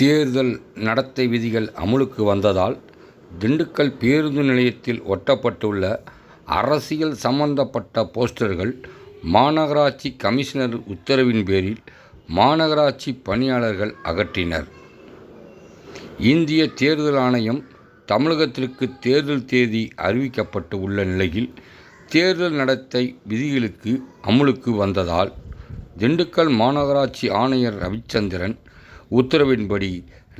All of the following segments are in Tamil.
தேர்தல் நடத்தை விதிகள் அமுலுக்கு வந்ததால் திண்டுக்கல் பேருந்து நிலையத்தில் ஒட்டப்பட்டுள்ள அரசியல் சம்பந்தப்பட்ட போஸ்டர்கள் மாநகராட்சி கமிஷனர் உத்தரவின் பேரில் மாநகராட்சி பணியாளர்கள் அகற்றினர். இந்திய தேர்தல் ஆணையம் தமிழகத்திற்கு தேர்தல் தேதி அறிவிக்கப்பட்டு உள்ள நிலையில் தேர்தல் நடத்தை விதிகளுக்கு அமுலுக்கு வந்ததால் திண்டுக்கல் மாநகராட்சி ஆணையர் ரவிச்சந்திரன் உத்தரவின்படி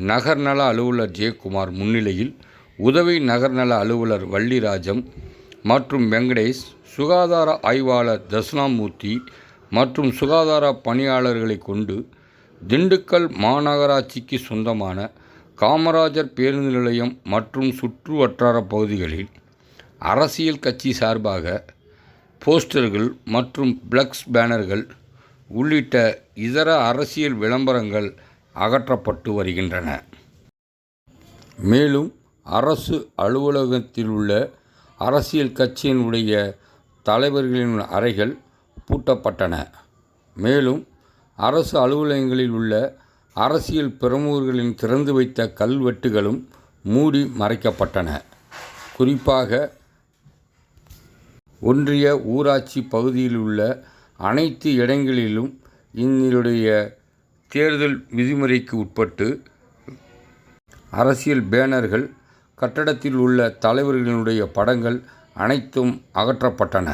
நகர்நல அலுவலர் ஜெயக்குமார் முன்னிலையில் உதவி நகர்நல அலுவலர் வள்ளிராஜம் மற்றும் வெங்கடேஷ் சுகாதார ஆய்வாளர் தட்சிணாமூர்த்தி மற்றும் சுகாதார பணியாளர்களை கொண்டு திண்டுக்கல் மாநகராட்சிக்கு சொந்தமான காமராஜர் பேருந்து நிலையம் மற்றும் சுற்று வட்டார பகுதிகளில் அரசியல் கட்சி சார்பாக போஸ்டர்கள் மற்றும் பிளக்ஸ் பேனர்கள் உள்ளிட்ட இதர அரசியல் விளம்பரங்கள் அகற்றப்பட்டு வருகின்றன. மேலும் அரசு அலுவலகத்தில் உள்ள அரசியல் கட்சியினுடைய தலைவர்களின் அறைகள் பூட்டப்பட்டன. மேலும் அரசு அலுவலகங்களில் உள்ள அரசியல் பிரமுகர்களின் திறந்து வைத்த கல்வெட்டுகளும் மூடி மறைக்கப்பட்டன. குறிப்பாக ஒன்றிய ஊராட்சி பகுதியில் உள்ள அனைத்து இடங்களிலும் இதனுடைய தேர்தல் விதிமுறைக்கு உட்பட்டு அரசியல் பேனர்கள் கட்டடத்தில் உள்ள தலைவர்களினுடைய படங்கள் அனைத்தும் அகற்றப்பட்டன.